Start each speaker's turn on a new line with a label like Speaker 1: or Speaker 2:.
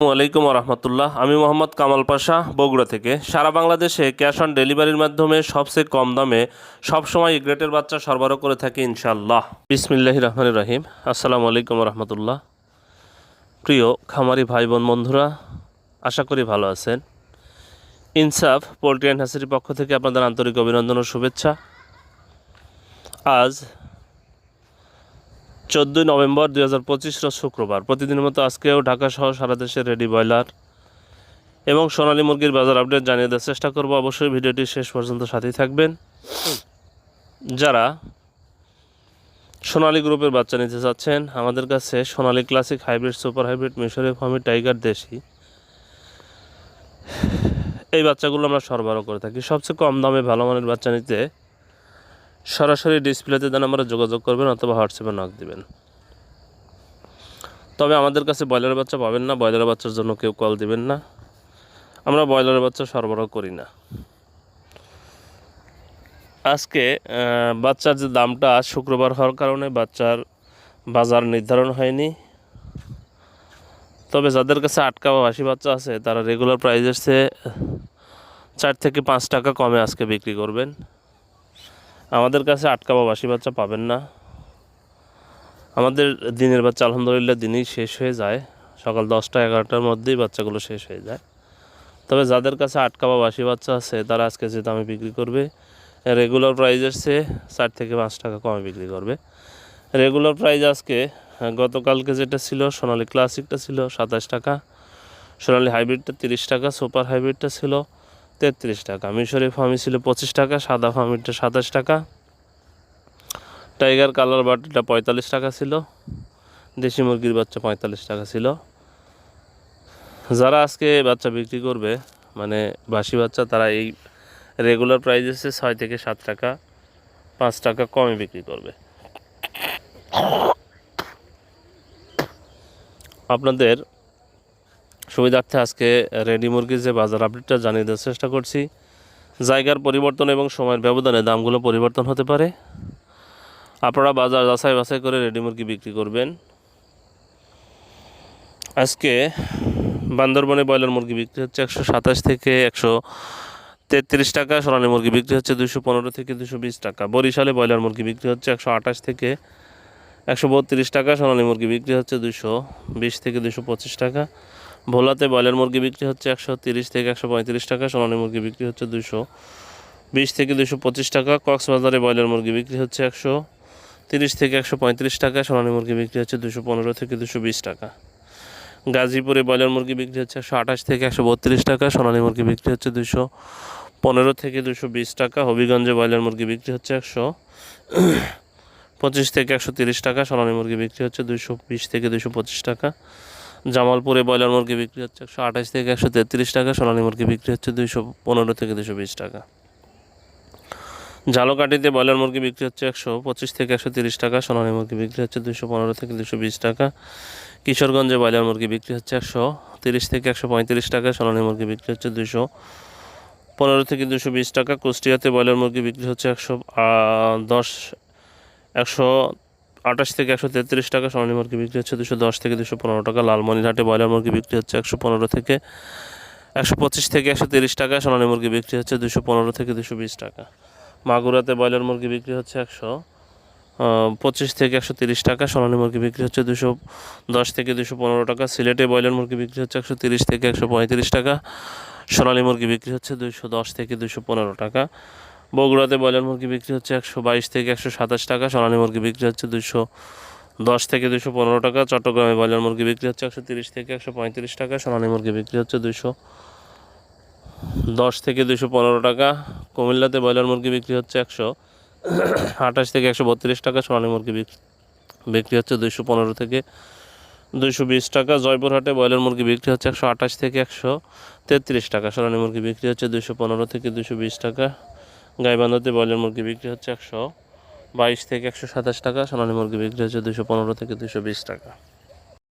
Speaker 1: আলাইকুম রহমতুল্লাহ। আমি মোহাম্মদ কামাল পাশা, বগুড়া থেকে। সারা বাংলাদেশে ক্যাশ অন ডেলিভারির মাধ্যমে সবচেয়ে কম দামে সবসময় গ্রেটের বাচ্চা সরবরাহ করে থাকি ইনশাল্লাহ বিসমিল্লাহ রহমান রহিম। আসসালামু আলাইকুম রহমতুল্লাহ। প্রিয় খামারি ভাই বোন বন্ধুরা, আশা করি ভালো আছেন। ইনসাফ, পোলট্রি অ্যান্ড হাসির পক্ষ থেকে আপনাদের আন্তরিক অভিনন্দন ও শুভেচ্ছা। আজ চোদ্দোই নভেম্বর দুই হাজার পঁচিশ শুক্রবার। প্রতিদিনের মতো আজকেও ঢাকা সহ সারা দেশে রেডি ব্রয়লার এবং সোনালী মুরগির বাজার আপডেট জানিয়ে দেওয়ার চেষ্টা করব। অবশ্যই ভিডিওটি শেষ পর্যন্ত সাথেই থাকবেন। যারা সোনালী গ্রুপের বাচ্চা নিতে চাচ্ছেন, আমাদের কাছে সোনালী ক্লাসিক হাইব্রিড, সুপার হাইব্রিড মিশরি ফার্মি, টাইগার, দেশি, এই বাচ্চাগুলো আমরা সরবরাহ করে থাকি। সবচেয়ে কম দামে ভালো মানের বাচ্চা নিতে সরাসরি ডিসপ্লেতে দেন আমরা যোগাযোগ করবেন অথবা হোয়াটসঅ্যাপে নক দিবেন। তবে আমাদের কাছে ব্রয়লার বাচ্চা পাবেন না ব্রয়লার বাচ্চার জন্য কেউ কল দিবেন না। আমরা ব্রয়লার বাচ্চা সরবরাহ করি না। আজকে বাচ্চার যে দামটা শুক্রবার হওয়ার কারণে বাচ্চার বাজার নির্ধারণ হয়নি। তবে যাদের কাছে আটকা বা বাসি বাচ্চা আছে, তারা রেগুলার প্রাইজের চেয়ে চার থেকে পাঁচ টাকা কমে আজকে বিক্রি করবেন। আমাদের কাছে আটকা বা বাসি বাচ্চা পাবেন না। আমাদের দিনের বাচ্চা আলহামদুলিল্লাহ দিনই শেষ হয়ে যায়। সকাল দশটা এগারোটার মধ্যেই বাচ্চাগুলো শেষ হয়ে যায়। তবে যাদের কাছে আটকা বা বাসি বাচ্চা আছে তারা আজকে যে দামে বিক্রি করবে রেগুলার প্রাইজের চেয়ে চার থেকে পাঁচ টাকা কমে বিক্রি করবে। রেগুলার প্রাইজ আজকে হ্যাঁ, গতকালকে যেটা ছিল সোনালি ক্লাসিকটা ছিল সাতাশ টাকা সোনালি হাইব্রিডটা তিরিশ টাকা সুপার হাইব্রিডটা ছিল। তেত্রিশ টাকা। মিশরি ফার্মি ছিল পঁচিশ টাকা, সাদা ফার্মিটা সাতাশ টাকা। টাইগার কালার বাটিটা পঁয়তাল্লিশ টাকা ছিল। দেশি মুরগির বাচ্চা পঁয়তাল্লিশ টাকা ছিল। যারা আজকে বাচ্চা বিক্রি করবে মানে বাসি বাচ্চা, তারা এই রেগুলার প্রাইস এসে ছয় থেকে সাত টাকা, পাঁচ টাকা কমে বিক্রি করবে। আপনাদের সুবিধার্থে আজকে রেডি মুরগির যে বাজার আপডেটটা জানিয়ে দেওয়ার চেষ্টা করছি। জায়গার পরিবর্তন এবং সময়ের ব্যবধানে দামগুলো পরিবর্তন হতে পারে। আপনারা বাজার যাচাই বাছাই করে রেডি মুরগি বিক্রি করবেন। আজকে বান্দরবনে ব্রয়লার মুরগি বিক্রি হচ্ছে একশো সাতাশ থেকে একশো তেত্রিশ টাকা, সোনালী মুরগি বিক্রি হচ্ছে দুশো পনেরো থেকে দুশো বিশ টাকা। বরিশালে ব্রয়লার মুরগি বিক্রি হচ্ছে একশো আঠাশ থেকে একশো বত্রিশ টাকা, সোনালী মুরগি বিক্রি হচ্ছে দুশো বিশ থেকে দুশো পঁচিশ টাকা। ভোলাতে ব্রয়লার মুরগি বিক্রি হচ্ছে একশো তিরিশ থেকে একশো পঁয়ত্রিশ টাকা, সোনালী মুরগি বিক্রি হচ্ছে দুশো বিশ থেকে দুশো পঁচিশ টাকা, কক্সবাজারে ব্রয়লার মুরগি বিক্রি হচ্ছে একশো তিরিশ থেকে একশো পঁয়ত্রিশ টাকা, সোনালী মুরগি বিক্রি হচ্ছে দুশো পনেরো থেকে দুশো বিশ টাকা। গাজীপুরে ব্রয়লার মুরগি বিক্রি হচ্ছে একশো আঠাশ থেকে একশো বত্রিশ টাকা, সোনালী মুরগি বিক্রি হচ্ছে দুশো পনেরো থেকে দুশো বিশ টাকা, হবিগঞ্জে ব্রয়লার মুরগি বিক্রি হচ্ছে একশো পঁচিশ থেকে একশো তিরিশ টাকা, সোনালী মুরগি বিক্রি হচ্ছে দুশো বিশ থেকে দুশো পঁচিশ টাকা। জামালপুরে ব্রয়লার মুরগি বিক্রি হচ্ছে একশো আঠাশ থেকে একশো তেত্রিশ টাকা, সোনালী মুরগি বিক্রি হচ্ছে দুশো পনেরো থেকে দুশো বিশ টাকা। ঝালকাঠিতে ব্রয়লার মুরগি বিক্রি হচ্ছে একশো পঁচিশ থেকে একশো তিরিশ টাকা, সোনালী মুরগি বিক্রি হচ্ছে দুশো পনেরো থেকে দুশো বিশ টাকা। কিশোরগঞ্জে ব্রয়লার মুরগি বিক্রি হচ্ছে একশো তিরিশ থেকে একশো পঁয়ত্রিশ টাকা, সোনালী মুরগি বিক্রি হচ্ছে দুশো পনেরো থেকে দুশো বিশ টাকা। কুষ্টিয়াতে ব্রয়লার মুরগি বিক্রি হচ্ছে একশো দশ, একশো আঠাশ থেকে একশো তেত্রিশ টাকা সোনালী মুরগি বিক্রি হচ্ছে দুশো দশ থেকে দুশো পনেরো টাকা, লালমনিরহাটে ব্রয়লার মুরগি বিক্রি হচ্ছে একশো পনেরো থেকে একশো পঁচিশ থেকে একশো তিরিশ টাকা, সোনালী মুরগি বিক্রি হচ্ছে দুশো পনেরো থেকে দুশো বিশ টাকা। মাগুরাতে ব্রয়লার মুরগি বিক্রি হচ্ছে একশো পঁচিশ থেকে একশো তিরিশ টাকা, সোনালী মুরগি বিক্রি হচ্ছে দুশো দশ থেকে দুশো পনেরো টাকা, সিলেটে ব্রয়লার মুরগি বিক্রি হচ্ছে একশো তিরিশ থেকে একশো পঁয়ত্রিশ টাকা, সোনালী মুরগি বিক্রি হচ্ছে দুশো দশ থেকে দুশো পনেরো টাকা। বগুড়াতে ব্রয়লার মুরগি বিক্রি হচ্ছে একশো বাইশ থেকে একশো সাতাশ টাকা সোনালী মুরগি বিক্রি হচ্ছে দুশো দশ থেকে দুশো পনেরো টাকা, চট্টগ্রামে ব্রয়লার মুরগি বিক্রি হচ্ছে একশো তিরিশ থেকে একশো পঁয়ত্রিশ টাকা সোনালী মুরগি বিক্রি হচ্ছে দুশো দশ থেকে দুশো পনেরো টাকা, কুমিল্লাতে ব্রয়লার মুরগি বিক্রি হচ্ছে একশো আঠাশ থেকে একশো বত্রিশ টাকা সোনালী মুরগি বিক- বিক্রি হচ্ছে দুশো পনেরো থেকে দুশো বিশ টাকা, জয়পুরহাটে ব্রয়লার মুরগি বিক্রি হচ্ছে একশো আঠাশ থেকে একশো তেত্রিশ টাকা সোনালী মুরগি বিক্রি হচ্ছে দুশো পনেরো থেকে দুশো বিশ টাকা গাইবান্ধাতে ব্রয়লার মুরগি বিক্রি হচ্ছে একশো বাইশ থেকে একশো সাতাশ টাকা, সোনালী মুরগি বিক্রি হচ্ছে দুশো পনেরো থেকে দুশো বিশ টাকা।